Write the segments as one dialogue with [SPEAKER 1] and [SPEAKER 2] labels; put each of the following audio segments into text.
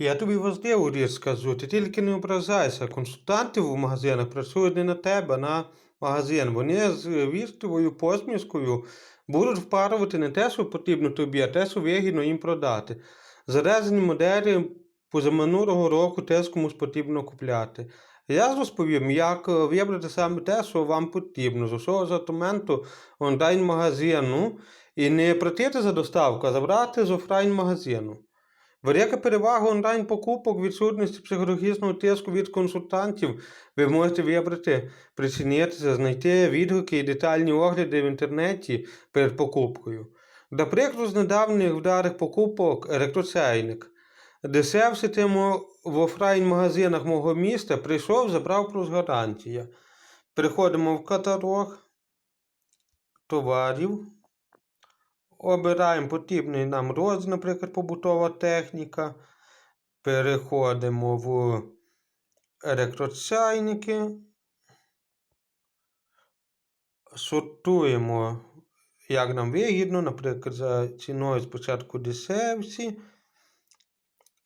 [SPEAKER 1] Я тобі важливу річ скажу, ти тільки не ображайся. Консультанти в магазинах працюють не на тебе, а на магазин. Вони з вічливою посмішкою будуть впарувати не те, що потрібно тобі, а те, що вигідно їм продати. Зарезані моделі позаминулого року теж комусь потрібно купляти. Я розповім, як е, вибрати саме те, що вам потрібно, з усього асортименту онлайн-магазину і не платити за доставку, а забрати з офлайн-магазину. Велика перевага онлайн-покупок відсутності психологічного тиску від консультантів. Ви можете вибрати, прицінитися, знайти відгуки і детальні огляди в інтернеті перед покупкою. До прикладу, з недавніх вдарих покупок електрочайник. Дешевше тимо в офлайн-магазинах мого міста прийшов, забрав плюс гарантія. Переходимо в каталог товарів. Обираємо потрібний нам розділ, наприклад, побутова техніка. Переходимо в електрочайники. Сортуємо, як нам вигідно, наприклад, за ціною спочатку дешевші.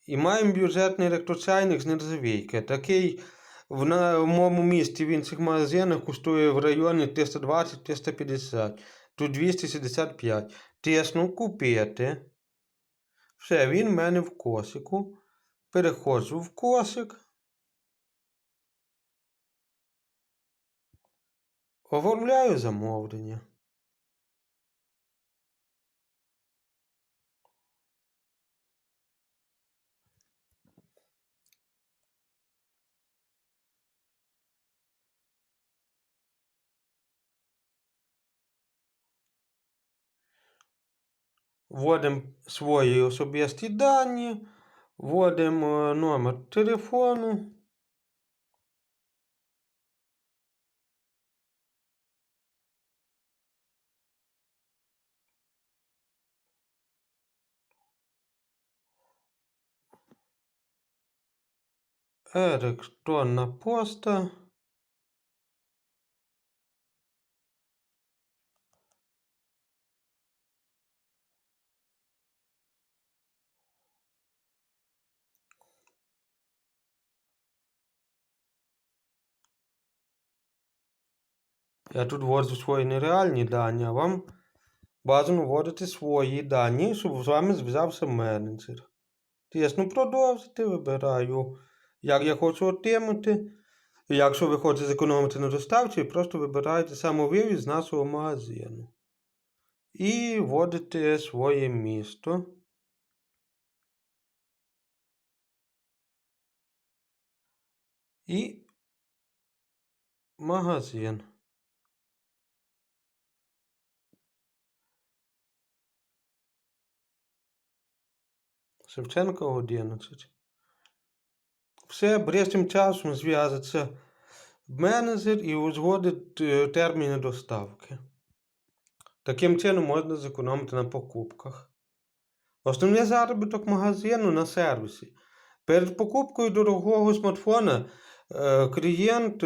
[SPEAKER 1] І маємо бюджетний електрочайник з нержавійки. Такий в, на, в моєму місті в інших магазинах коштує в районі 320-350. Тут 265. Тисну купити. Все, він в мене в косику. Переходжу в косик. Оформляю замовлення. Вводимо свої особисті дані, вводимо номер телефону. Електронна пошта. Тут вводжу свої нереальні дані, а вам бажано вводити свої дані, щоб з вами зв'язався менеджер. Тисну продовжити, вибираю, як я хочу отримати. Якщо ви хочете зекономити на доставці, просто вибираєте самовивіз з нашого магазину. І вводите своє місто. І магазин. Шевченка 11. Все, ближчим часом зв'язаться менеджер і узгодить е, терміни доставки. Таким чином можна зекономити на покупках. Основний заробіток магазину на сервісі. Перед покупкою дорогого смартфона е, клієнт.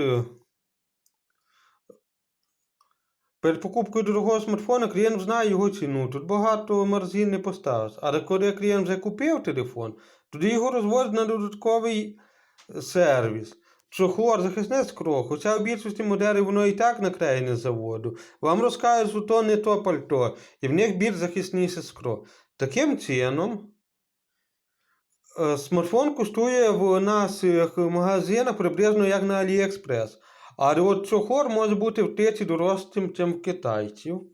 [SPEAKER 1] Перед покупкою дорогого смартфона клієнт знає його ціну. Тут багато марзин не поставиш. Але коли клієнт вже купив телефон, тоді його розводять на додатковий сервіс. Чохор, захисне скло, хоча в більшості моделей воно і так наклеєне з заводу. Вам розкажуть, що то не то пальто, і в них більш захисніше скло. Таким чином, е, смартфон коштує в наших магазинах приблизно як на AliExpress. Але от чохор може бути втричі дорожчим, ніж в китайців.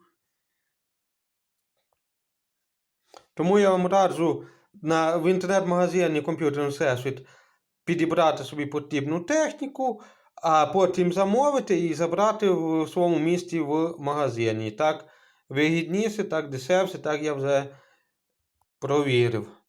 [SPEAKER 1] Тому я вам раджу на, в інтернет-магазині комп'ютерний всесвіт підібрати собі потрібну техніку, а потім замовити і забрати в своєму місті в магазині. Так вигідніше, так дешевше, так я вже провірив.